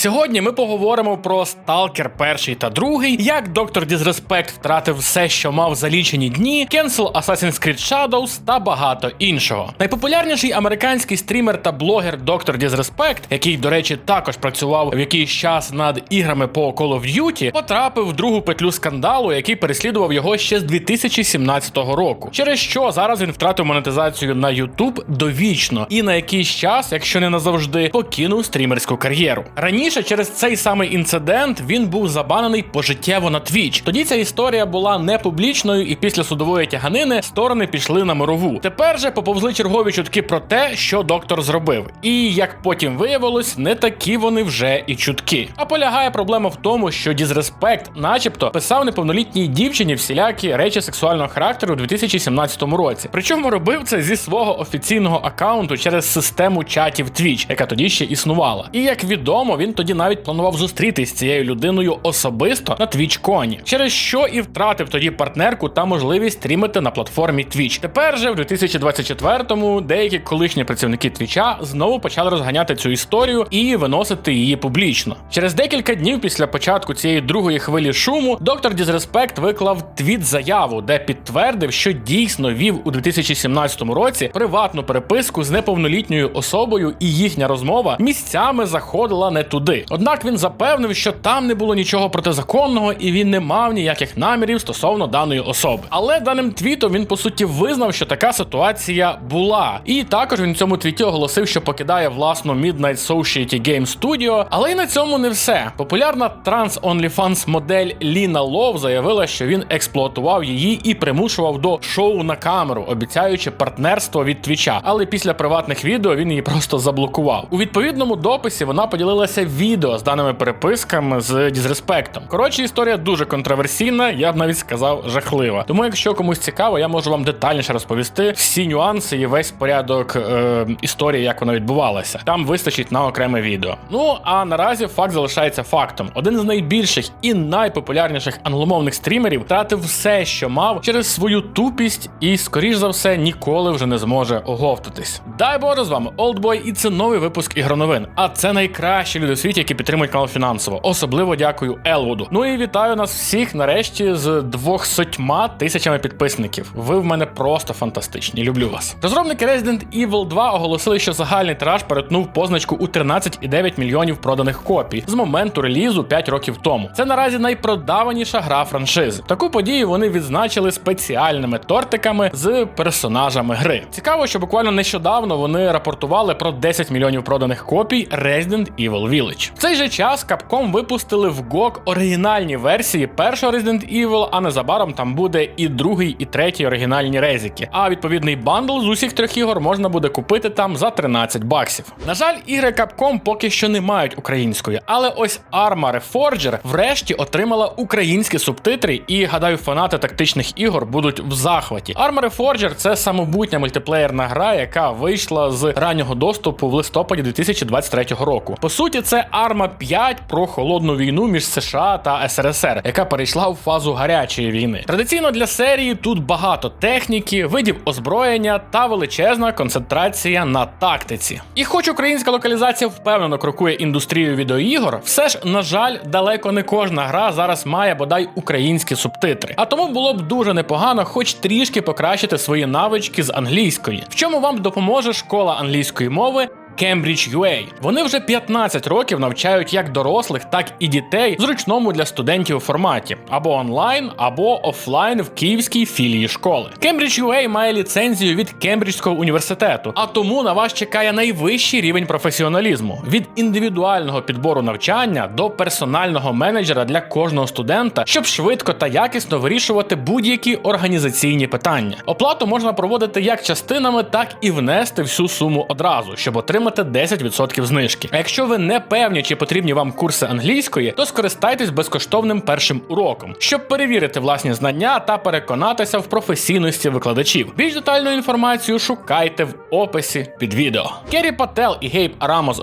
Сьогодні ми поговоримо про Сталкер перший та другий, як доктор Дізреспект втратив все, що мав за лічені дні, Cancel Assassin's Creed Shadows та багато іншого. Найпопулярніший американський стрімер та блогер доктор Дізреспект, який, до речі, також працював в якийсь час над іграми по Call of Duty, потрапив в другу петлю скандалу, який переслідував його ще з 2017 року. Через що зараз він втратив монетизацію на YouTube довічно і на якийсь час, якщо не назавжди, покинув стрімерську кар'єру. Раніше через цей самий інцидент він був забанений пожиттєво на Twitch. Тоді ця історія була не публічною, і після судової тяганини сторони пішли на мирову. Тепер же поповзли чергові чутки про те, що доктор зробив. І як потім виявилось, не такі вони вже і чутки. А полягає проблема в тому, що Дізреспект, начебто, писав неповнолітній дівчині всілякі речі сексуального характеру у 2017 році. Причому робив це зі свого офіційного аккаунту через систему чатів Twitch, яка тоді ще існувала. І як відомо, він тоді навіть планував зустрітись з цією людиною особисто на TwitchCon, через що і втратив тоді партнерку та можливість стрімити на платформі Twitch. Тепер же в 2024-му деякі колишні працівники Твіча знову почали розганяти цю історію і виносити її публічно. Через декілька днів після початку цієї другої хвилі шуму доктор Дізреспект виклав твіт заяву, де підтвердив, що дійсно вів у 2017 році приватну переписку з неповнолітньою особою, і їхня розмова місцями заходила не туди. Однак він запевнив, що там не було нічого протизаконного і він не мав ніяких намірів стосовно даної особи. Але даним твітом він по суті визнав, що така ситуація була. І також він в цьому твіті оголосив, що покидає власну Midnight Society Game Studio. Але й на цьому не все. Популярна транс OnlyFans модель Ліна Лов заявила, що він експлуатував її і примушував до шоу на камеру, обіцяючи партнерство від твіча. Але після приватних відео він її просто заблокував. У відповідному дописі вона поділилася відео з даними переписками з дізреспектом. Коротше, історія дуже контроверсійна, я б навіть сказав жахлива. Тому, якщо комусь цікаво, я можу вам детальніше розповісти всі нюанси і весь порядок е, історії, як вона відбувалася. Там вистачить на окреме відео. Ну а наразі факт залишається фактом. Один з найбільших і найпопулярніших англомовних стрімерів втратив все, що мав через свою тупість, і, скоріш за все, ніколи вже не зможе оговтатись. Дай Боже з вами, Олдбой, і це новий випуск ігроновин. А це найкращі люди у світі, які підтримують канал фінансово. Особливо дякую Елвуду. Ну і вітаю нас всіх нарешті з двохсотьма тисячами підписників. Ви в мене просто фантастичні. Люблю вас. Розробники Resident Evil 2 оголосили, що загальний тираж перетнув позначку у 13,9 мільйонів проданих копій з моменту релізу 5 років тому. Це наразі найпродаваніша гра франшизи. Таку подію вони відзначили спеціальними тортиками з персонажами гри. Цікаво, що буквально нещодавно вони рапортували про 10 мільйонів проданих копій Resident Evil Village. В цей же час Capcom випустили в GOG оригінальні версії першого Resident Evil, а незабаром там буде і другий, і третій оригінальні резики. А відповідний бандл з усіх трьох ігор можна буде купити там за 13 баксів. На жаль, ігри Capcom поки що не мають української, але ось Arma Reforger врешті отримала українські субтитри, і гадаю, фанати тактичних ігор будуть в захваті. Arma Reforger – це самобутня мультиплеєрна гра, яка вийшла з раннього доступу в листопаді 2023 року. По суті, це Arma 5 про холодну війну між США та СРСР, яка перейшла в фазу гарячої війни. Традиційно для серії тут багато техніки, видів озброєння та величезна концентрація на тактиці. І хоч українська локалізація впевнено крокує індустрію відеоігор, все ж, на жаль, далеко не кожна гра зараз має бодай українські субтитри. А тому було б дуже непогано, хоч трішки покращити свої навички з англійської, в чому вам допоможе школа англійської мови. Cambridge UA. Вони вже 15 років навчають як дорослих, так і дітей в зручному для студентів форматі або онлайн, або офлайн в київській філії школи. Cambridge UA має ліцензію від Кембриджського університету, а тому на вас чекає найвищий рівень професіоналізму від індивідуального підбору навчання до персонального менеджера для кожного студента, щоб швидко та якісно вирішувати будь-які організаційні питання. Оплату можна проводити як частинами, так і внести всю суму одразу, щоб отримати 10% знижки. А якщо ви не певні, чи потрібні вам курси англійської, то скористайтесь безкоштовним першим уроком, щоб перевірити власні знання та переконатися в професійності викладачів. Більш детальну інформацію шукайте в описі під відео. Керрі Пател і Гейб Арамо з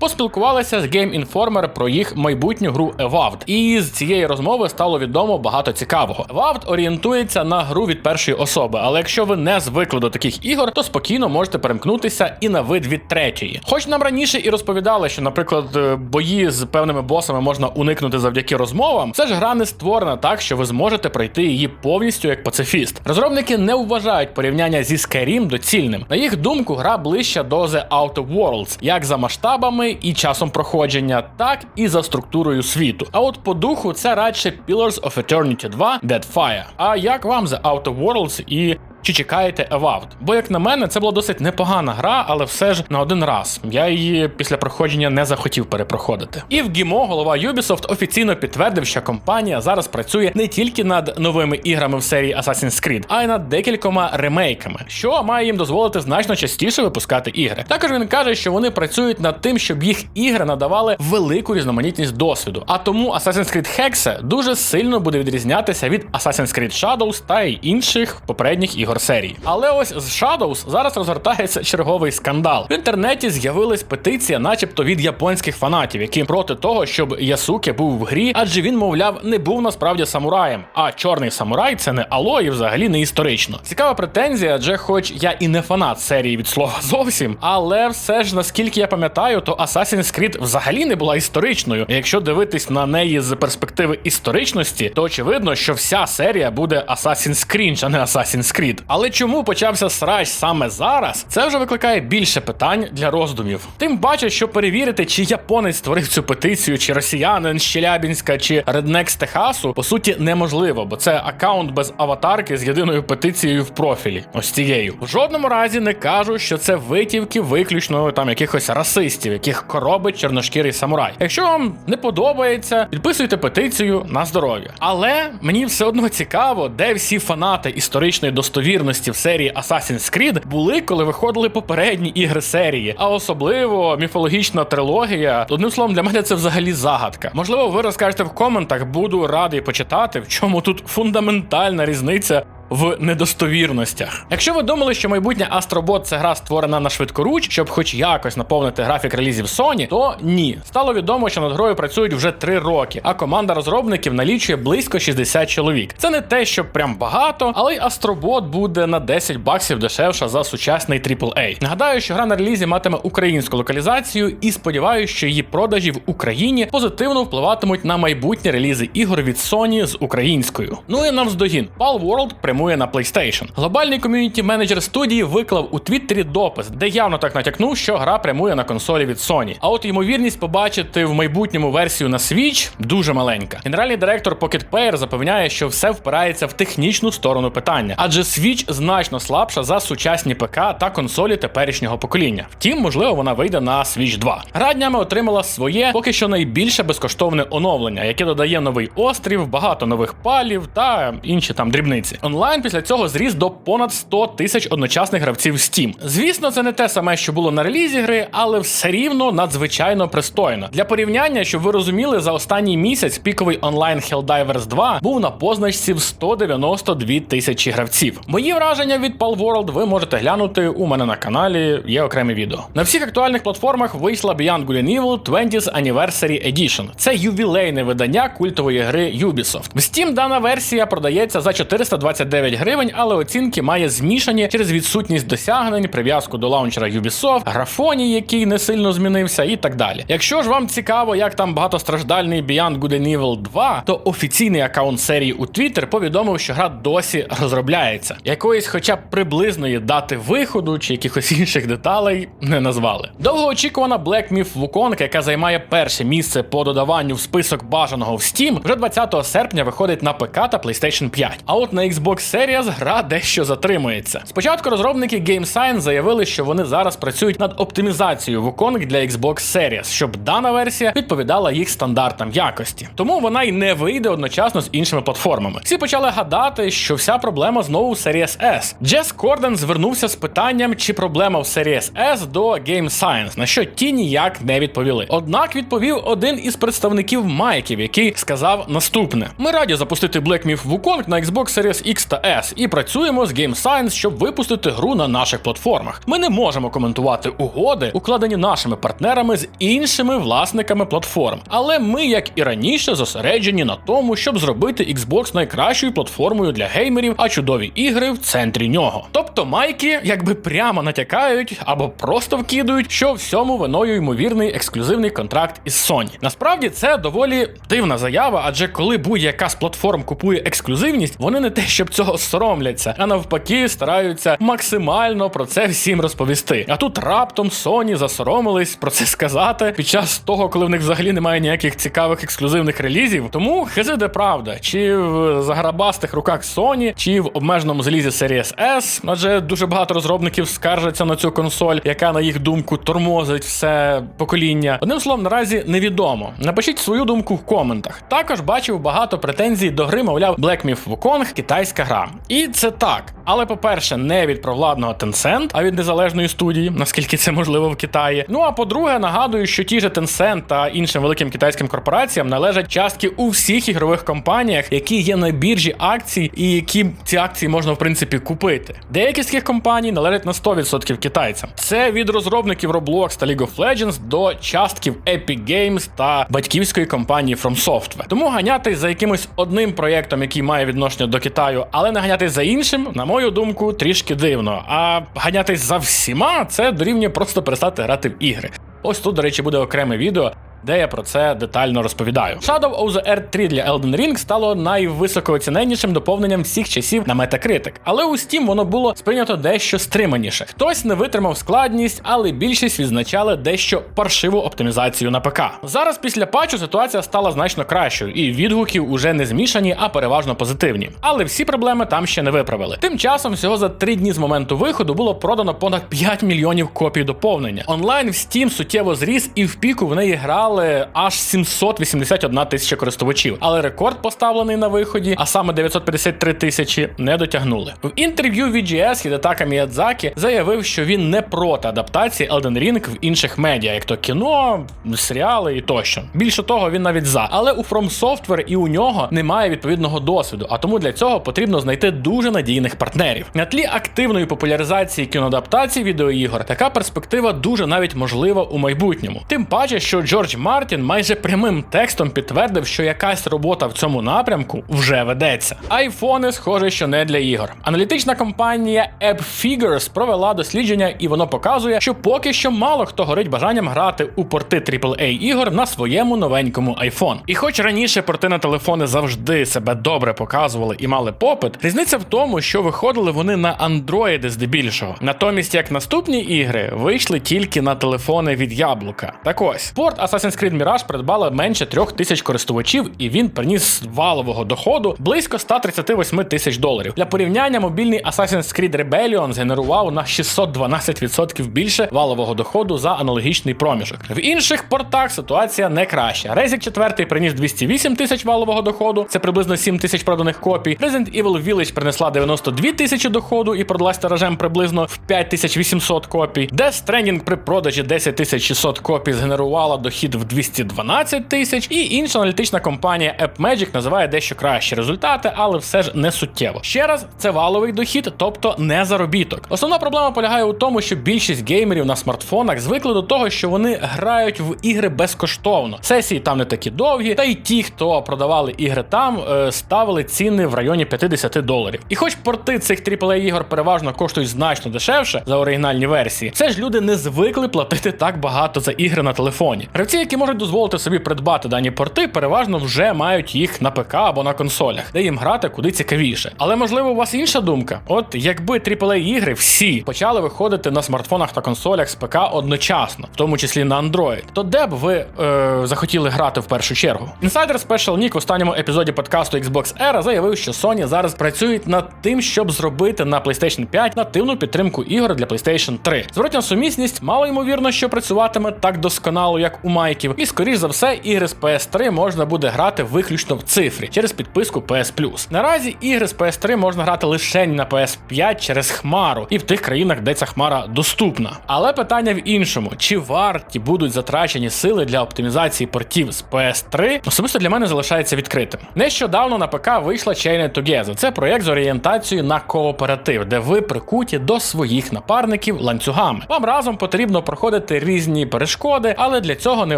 поспілкувалися з Game Informer про їх майбутню гру Evolved. І з цієї розмови стало відомо багато цікавого. Evolved орієнтується на гру від першої особи, але якщо ви не звикли до таких ігор, то спокійно можете перемкнутися і на вид від третьої. Її. Хоч нам раніше і розповідали, що, наприклад, е, бої з певними босами можна уникнути завдяки розмовам, це ж гра не створена так, що ви зможете пройти її повністю як пацифіст. Розробники не вважають порівняння зі Skyrim доцільним. На їх думку, гра ближча до The Outer Worlds, як за масштабами і часом проходження, так і за структурою світу. А от по духу це радше Pillars of Eternity 2 Deadfire. А як вам The Outer Worlds і чи чекаєте Avowed? Бо, як на мене, це була досить непогана гра, але все ж на один раз. Я її після проходження не захотів перепроходити. І в Гімо голова Ubisoft офіційно підтвердив, що компанія зараз працює не тільки над новими іграми в серії Assassin's Creed, а й над декількома ремейками, що має їм дозволити значно частіше випускати ігри. Також він каже, що вони працюють над тим, щоб їх ігри надавали велику різноманітність досвіду. А тому Assassin's Creed Hexe дуже сильно буде відрізнятися від Assassin's Creed Shadows та й інших попередніх ігор серії. Але ось з Shadows зараз розгортається черговий скандал. В інтернеті з'явилась петиція, начебто від японських фанатів, які проти того, щоб Ясуке був в грі, адже він, мовляв, не був насправді самураєм. А чорний самурай це не ало і взагалі не історично. Цікава претензія, адже, хоч я і не фанат серії від слова зовсім, але все ж наскільки я пам'ятаю, то Assassin's Creed взагалі не була історичною. Якщо дивитись на неї з перспективи історичності, то очевидно, що вся серія буде Assassin's Cringe, а не Assassin's Creed. Але чому почався срач саме зараз? Це вже викликає більше питань для роздумів. Тим паче, що перевірити, чи японець створив цю петицію, чи росіянин з Челябінська, чи реднек з Техасу, по суті, неможливо, бо це аккаунт без аватарки з єдиною петицією в профілі. Ось цією. В жодному разі не кажу, що це витівки виключно там якихось расистів, яких коробить чорношкірий самурай. Якщо вам не подобається, підписуйте петицію на здоров'я. Але мені все одно цікаво, де всі фанати історичної достовірності в серії Assassin's Creed були, коли виходили попередні ігри серії, а особливо міфологічна трилогія. Одним словом, для мене це взагалі загадка. Можливо, ви розкажете в коментах, буду радий почитати, в чому тут фундаментальна різниця в недостовірностях. Якщо ви думали, що майбутнє Астробот це гра створена на швидкоруч, щоб хоч якось наповнити графік релізів Sony, то ні. Стало відомо, що над грою працюють вже 3 роки, а команда розробників налічує близько 60 чоловік. Це не те, що прям багато, але й Астробот буде на 10 баксів дешевша за сучасний AAA. Нагадаю, що гра на релізі матиме українську локалізацію, і сподіваюся, що її продажі в Україні позитивно впливатимуть на майбутні релізи ігор від Sony з українською. Ну і навздогін, Palworld прямує на PlayStation. Глобальний ком'юніті менеджер студії виклав у Твіттері допис, де явно так натякнув, що гра прямує на консолі від Sony. А от ймовірність побачити в майбутньому версію на Switch дуже маленька. Генеральний директор Pocket Pair запевняє, що все впирається в технічну сторону питання, адже Switch значно слабша за сучасні ПК та консолі теперішнього покоління. Втім, можливо, вона вийде на Switch 2. Гра днями отримала своє поки що найбільше безкоштовне оновлення, яке додає новий острів, багато нових палів та інші там дрібниці. Онлайн після цього зріс до понад 100 тисяч одночасних гравців Steam. Звісно, це не те саме, що було на релізі гри, але все рівно надзвичайно пристойно. Для порівняння, щоб ви розуміли, за останній місяць піковий онлайн Helldivers 2 був на позначці в 192 тисячі гравців. Мої враження від Palworld ви можете глянути у мене на каналі, є окреме відео. На всіх актуальних платформах вийшла Beyond Good and Evil 20th Anniversary Edition. Це ювілейне видання культової гри Ubisoft. В Steam дана версія продається за 429 гривень, але оцінки має змішані через відсутність досягнень, прив'язку до лаунчера Ubisoft, графоній, який не сильно змінився, і так далі. Якщо ж вам цікаво, як там багатостраждальний Beyond Good and Evil 2, то офіційний аккаунт серії у Twitter повідомив, що гра досі розробляється. Якоїсь, хоча б приблизної дати виходу чи якихось інших деталей не назвали. Довгоочікувана Black Myth Wukong, яка займає перше місце по додаванню в список бажаного в Steam, вже 20 серпня виходить на ПК та PlayStation 5. А от на Xbox Series гра дещо затримується. Спочатку розробники Game Science заявили, що вони зараз працюють над оптимізацією Wukong для Xbox Series, щоб дана версія відповідала їх стандартам якості. Тому вона й не вийде одночасно з іншими платформами. Всі почали гадати, що вся проблема знову в Series S. Джес Корден звернувся з питанням, чи проблема в Series S до Game Science, на що ті ніяк не відповіли. Однак відповів один із представників Майків, який сказав наступне: Ми раді запустити Black Myth Wukong на Xbox Series X та S і працюємо з Game Science, щоб випустити гру на наших платформах. Ми не можемо коментувати угоди, укладені нашими партнерами з іншими власниками платформ. Але ми, як і раніше, зосереджені на тому, щоб зробити Xbox найкращою платформою для геймерів, а чудові ігри в центрі нього. Тобто майки якби прямо натякають або просто вкидують, що всьому виною ймовірний ексклюзивний контракт із Sony. Насправді це доволі дивна заява, адже коли будь-яка з платформ купує ексклюзивність, вони не те, щоб цього соромляться, а навпаки, стараються максимально про це всім розповісти. А тут раптом Sony засоромились про це сказати під час того, коли в них взагалі немає ніяких цікавих ексклюзивних релізів. Тому хизи де правда, чи в заграбастих руках Sony, чи в обмеженому залізі Series S, адже дуже багато розробників скаржаться на цю консоль, яка на їх думку тормозить все покоління. Одним словом, наразі невідомо. Напишіть свою думку в коментах. Також бачив багато претензій до гри, мовляв, Black Myth Wukong китайська гра. І це так. Але, по-перше, не від провладного Tencent, а від незалежної студії, наскільки це можливо в Китаї. Ну а по-друге, нагадую, що ті ж Tencent та іншим великим китайським корпораціям належать частки у всіх ігрових компаніях, які є на біржі акцій, і які ці акції можна в принципі купити. Деякі з цих компаній належать на 100% китайцям. Це від розробників Roblox та League of Legends до частків Epic Games та батьківської компанії From Software. Тому ганятись за якимось одним проєктом, який має відношення до Китаю, але не ганятись за іншим, на мою думку, трішки дивно. А ганятись за всіма це дорівнює просто перестати грати в ігри. Ось тут, до речі, буде окреме відео. Де я про це детально розповідаю. Shadow of the Earth 3 для Elden Ring стало найвисокооціненнішим доповненням всіх часів на Metacritic. Але у Steam воно було сприйнято дещо стриманіше. Хтось не витримав складність, але більшість відзначали дещо паршиву оптимізацію на ПК. Зараз після патчу ситуація стала значно кращою, і відгуки уже не змішані, а переважно позитивні. Але всі проблеми там ще не виправили. Тим часом, всього за три дні з моменту виходу було продано понад 5 мільйонів копій доповнення. Онлайн в Steam суттєво зріс, і в піку в неї грали аж 781 тисяча користувачів. Але рекорд поставлений на виході, а саме 953 тисячі, не дотягнули. В інтерв'ю VGS Хідетака Міядзакі заявив, що він не проти адаптації Elden Ring в інших медіа, як то кіно, серіали і тощо. Більше того, він навіть за. Але у From Software і у нього немає відповідного досвіду, а тому для цього потрібно знайти дуже надійних партнерів. На тлі активної популяризації кіноадаптації відеоігор така перспектива дуже навіть можлива у майбутньому. Тим паче, що Джордж Мартін майже прямим текстом підтвердив, що якась робота в цьому напрямку вже ведеться. Айфони, схоже, що не для ігор. Аналітична компанія AppFigures провела дослідження, і воно показує, що поки що мало хто горить бажанням грати у порти AAA ігор на своєму новенькому iPhone. І хоч раніше порти на телефони завжди себе добре показували і мали попит, різниця в тому, що виходили вони на андроїди здебільшого. Натомість, як наступні ігри вийшли тільки на телефони від яблука. Так ось, порт Assassin's Creed Mirage придбало менше трьох тисяч користувачів, і він приніс валового доходу близько 138 тисяч доларів. Для порівняння мобільний Assassin's Creed Rebellion згенерував на 612% більше валового доходу за аналогічний проміжок. В інших портах ситуація не краща. Резік 4 приніс 208 тисяч валового доходу, це приблизно 7 тисяч проданих копій. Resident Evil Village принесла 92 тисячі доходу і продалась тиражем приблизно в 5800 копій. Death Stranding при продажі 10 600 копій згенерувала дохід в 212 тисяч. І інша аналітична компанія AppMagic називає дещо кращі результати, але все ж не суттєво. Ще раз, це валовий дохід, тобто не заробіток. Основна проблема полягає у тому, що більшість геймерів на смартфонах звикли до того, що вони грають в ігри безкоштовно. Сесії там не такі довгі, та й ті, хто продавали ігри там, е, ставили ціни в районі 50 доларів. І хоч порти цих AAA ігор переважно коштують значно дешевше за оригінальні версії, все ж люди не звикли платити так багато за ігри на телефоні. Гравці, які можуть дозволити собі придбати дані порти, переважно вже мають їх на ПК або на консолях, де їм грати куди цікавіше. Але можливо у вас інша думка. От якби AAA ігри всі почали виходити на смартфонах та консолях з ПК одночасно, в тому числі на Android, то де б ви е, захотіли грати в першу чергу? Інсайдер Special Nick в останньому епізоді подкасту Xbox Era заявив, що Sony зараз працюють над тим, щоб зробити на PlayStation 5 нативну підтримку ігор для PlayStation 3. Зворотня сумісність мало ймовірно, що працюватиме так досконало, як у майків, і скоріш за все, ігри з PS3 можна буде грати виключно в цифрі через підписку PS Plus. Наразі ігри з PS3 можна грати лише на PS5 через Хмару і в тих країнах, де ця хмара доступна. Але питання в іншому: чи варті будуть затрачені сили для оптимізації портів з PS3, особисто для мене залишається відкритим. Нещодавно на ПК вийшла Chained Together. Це проєкт з орієнтацією на кооператив, де ви прикуті до своїх напарників ланцюгами. Вам разом потрібно проходити різні перешкоди, але для цього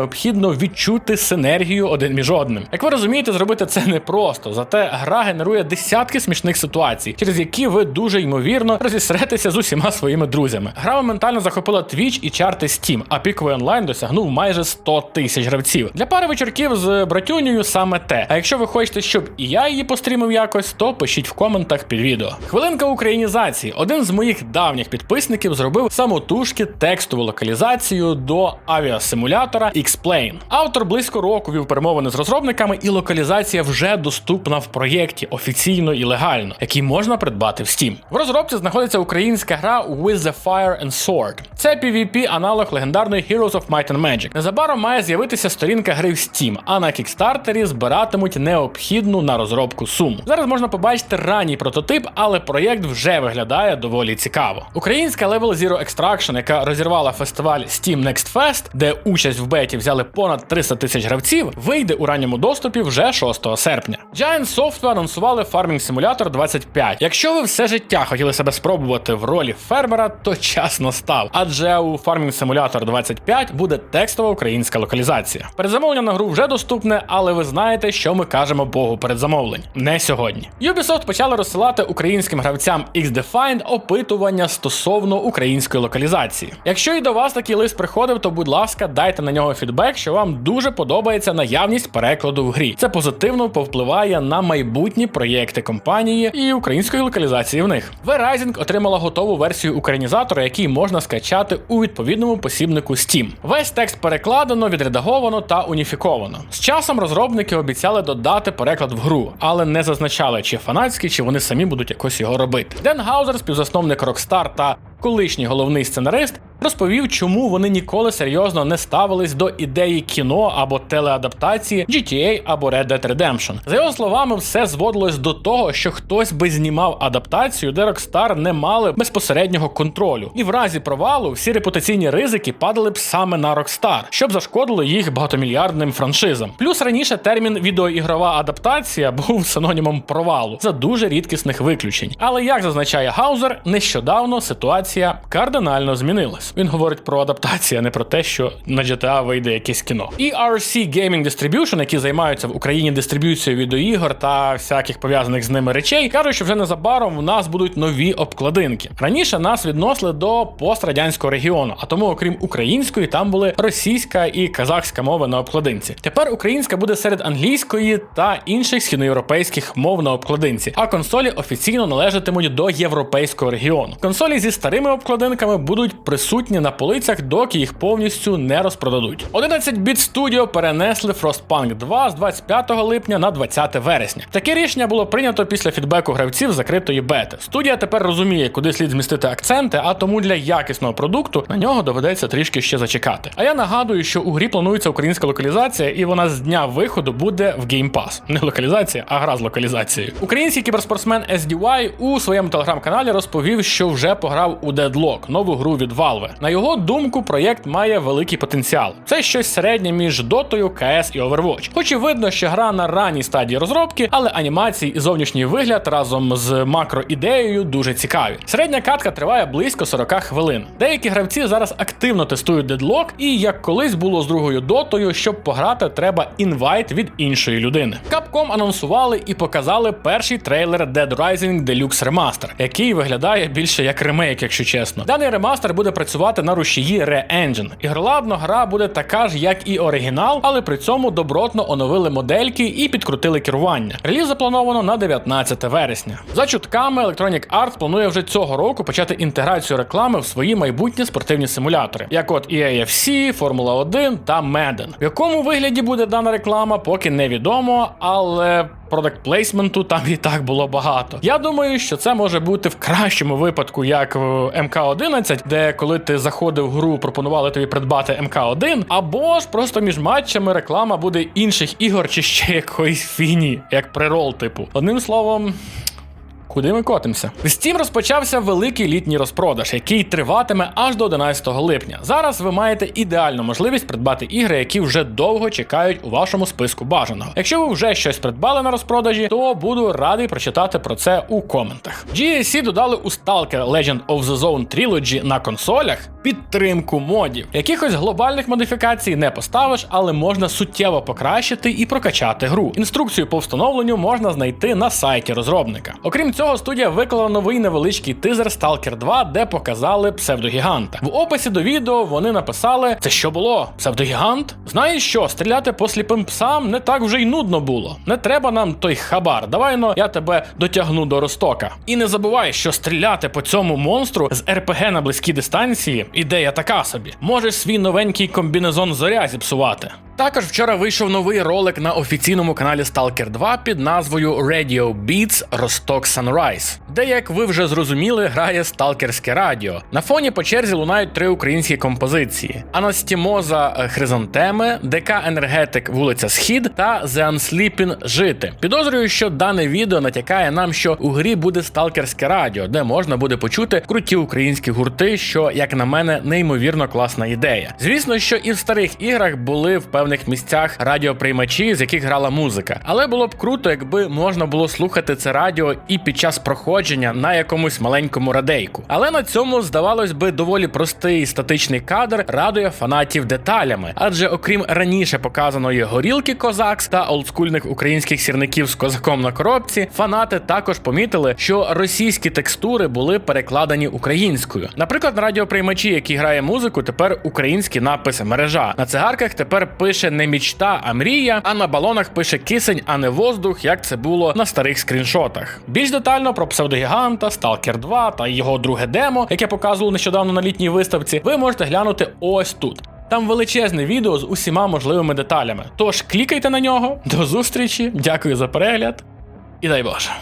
необхідно відчути синергію один між одним. Як ви розумієте, зробити це непросто, зате гра генерує десятки смішних ситуацій, через які ви дуже ймовірно розісретеся з усіма своїми друзями. Гра моментально захопила Twitch і чарти Steam, а піковий онлайн досягнув майже 100 тисяч гравців. Для пари вечірків з братюнею саме те. А якщо ви хочете, щоб і я її пострімив якось, то пишіть в коментах під відео. Хвилинка українізації. Один з моїх давніх підписників зробив самотужки текстову локалізацію до авіасимулятора X-Plane. Автор близько року вів перемовини з розробниками, і локалізація вже доступна в проєкті офіційно і легально, який можна придбати в Steam. В розробці знаходиться українська гра With the Fire and Sword. Це PvP аналог легендарної Heroes of Might and Magic. Незабаром має з'явитися сторінка гри в Steam, а на кікстартері збиратимуть необхідну на розробку суму. Зараз можна побачити ранній прототип, але проєкт вже виглядає доволі цікаво. Українська Level Zero Extraction, яка розірвала фестиваль Steam Next Fest, де участь в беті взяли понад 300 тисяч гравців, вийде у ранньому доступі вже 6 серпня. Giant Software анонсували Farming Simulator 25. Якщо ви все життя хотіли себе спробувати в ролі фермера, то час настав. Адже у Farming Simulator 25 буде текстова українська локалізація. Передзамовлення на гру вже доступне, але ви знаєте, що ми кажемо Богу передзамовлень. Не сьогодні. Ubisoft почали розсилати українським гравцям X-Defined опитування стосовно української локалізації. Якщо і до вас такий лист приходив, то будь ласка, дайте на нього фідбек, що вам дуже подобається наявність перекладу в грі. Це позитивно повпливає на майбутні проєкти компанії і української локалізації в них. Verizon отримала готову версію українізатора, який можна скачати у відповідному посібнику Steam. Весь текст перекладено, відредаговано та уніфіковано. З часом розробники обіцяли додати переклад в гру, але не зазначали, чи фанатський, чи вони самі будуть якось його робити. Ден Гаузер, співзасновник Rockstar та колишній головний сценарист, розповів, чому вони ніколи серйозно не ставились до ідеї кіно або телеадаптації GTA або Red Dead Redemption. За його словами, все зводилось до того, що хтось би знімав адаптацію, де Rockstar не мали безпосереднього контролю, і в разі провалу всі репутаційні ризики падали б саме на Rockstar, щоб зашкодило їх багатомільярдним франшизам. Плюс раніше термін відеоігрова адаптація був синонімом провалу за дуже рідкісних виключень. Але як зазначає Гаузер, нещодавно ситуація кардинально змінилась. Він говорить про адаптацію, а не про те, що на GTA вийде якесь кіно. І RC Gaming Distribution, які займаються в Україні дистриб'юцією відеоігор та всяких пов'язаних з ними речей, кажуть, що вже незабаром в нас будуть нові обкладинки. Раніше нас відносили до пострадянського регіону, а тому, окрім української, там були російська і казахська мови на обкладинці. Тепер українська буде серед англійської та інших східноєвропейських мов на обкладинці, а консолі офіційно належатимуть до європейського регіону. Консолі зі старими обкладинками будуть присутні на полицях, доки їх повністю не розпродадуть. 11-біт Studio перенесли Frostpunk 2 з 25 липня на 20 вересня. Таке рішення було прийнято після фідбеку гравців закритої бети. Студія тепер розуміє, куди слід змістити акценти, а тому для якісного продукту на нього доведеться трішки ще зачекати. А я нагадую, що у грі планується українська локалізація, і вона з дня виходу буде в Game Pass. Не локалізація, а гра з локалізацією. Український кіберспортсмен SDY у своєму телеграм-каналі розповів, що вже пограв у Deadlock, нову гру від Valve. На його думку, проєкт має великий потенціал. Це щось середнє між Дотою, КС і Overwatch. Хоч і видно, що гра на ранній стадії розробки, але анімації і зовнішній вигляд разом з макроідеєю дуже цікаві. Середня катка триває близько 40 хвилин. Деякі гравці зараз активно тестують Deadlock, і як колись було з другою дотою, щоб пограти, треба інвайт від іншої людини. Capcom анонсували і показали перший трейлер Dead Rising Deluxe Remaster, який виглядає більше як ремейк, якщо чесно. Даний ремастер буде працювати на рушії Re-Engine. Ігроладно гра буде така ж, як і оригінал, але при цьому добротно оновили модельки і підкрутили керування. Реліз заплановано на 19 вересня. За чутками Electronic Arts планує вже цього року почати інтеграцію реклами в свої майбутні спортивні симулятори, як от EAFC, Формула 1 та Madden. В якому вигляді буде дана реклама, поки невідомо, але продакт плейсменту там і так було багато. Я думаю, що це може бути в кращому випадку, як в МК-11, де коли ти заходив в гру, пропонували тобі придбати МК-1, або ж просто між матчами реклама буде інших ігор чи ще якоїсь фіні, як прирол, типу. Одним словом. Куди ми котимося? З Steam розпочався великий літній розпродаж, який триватиме аж до 11 липня. Зараз ви маєте ідеальну можливість придбати ігри, які вже довго чекають у вашому списку бажаного. Якщо ви вже щось придбали на розпродажі, то буду радий прочитати про це у коментах. GSC додали у Stalker Legend of the Zone Trilogy на консолях підтримку модів. Якихось глобальних модифікацій не поставиш, але можна суттєво покращити і прокачати гру. Інструкцію по встановленню можна знайти на сайті розробника. Окрім цього, студія виклала новий невеличкий тизер Stalker 2, де показали псевдогіганта. В описі до відео вони написали: це що було? Псевдогігант? Знаєш що, стріляти по сліпим псам не так вже й нудно було. Не треба нам той хабар. Давай но я тебе дотягну до Ростока. І не забувай, що стріляти по цьому монстру з РПГ на близькій дистанції ідея така собі. Можеш свій новенький комбінезон зоря зіпсувати. Також вчора вийшов новий ролик на офіційному каналі Stalker 2 під назвою Radio Beats Росток Sunrise, де, як ви вже зрозуміли, грає сталкерське радіо. На фоні по черзі лунають три українські композиції: Анастімоза е, Хризантеми, ДК Енергетик Вулиця Схід та The Unsleeping Жити. Підозрюю, що дане відео натякає нам, що у грі буде сталкерське радіо, де можна буде почути круті українські гурти, що, як на мене, неймовірно класна ідея. Звісно, що і в старих іграх були в певних місцях радіоприймачі, з яких грала музика. Але було б круто, якби можна було слухати це радіо і під час проходження на якомусь маленькому радейку. Але на цьому, здавалось би, доволі простий статичний кадр радує фанатів деталями, адже окрім раніше показаної горілки Козакс та олдскульних українських сірників з козаком на коробці, фанати також помітили, що російські текстури були перекладені українською. Наприклад, на радіоприймачі, який грає музику, тепер українські написи мережа. На цигарках тепер пише не мічта, а мрія, а на балонах пише кисень, а не воздух, як це було на старих скріншотах. Більш детально про псевдогіганта, Stalker 2 та його друге демо, яке показували нещодавно на літній виставці, ви можете глянути ось тут. Там величезне відео з усіма можливими деталями. Тож клікайте на нього. До зустрічі, дякую за перегляд і дай Боже.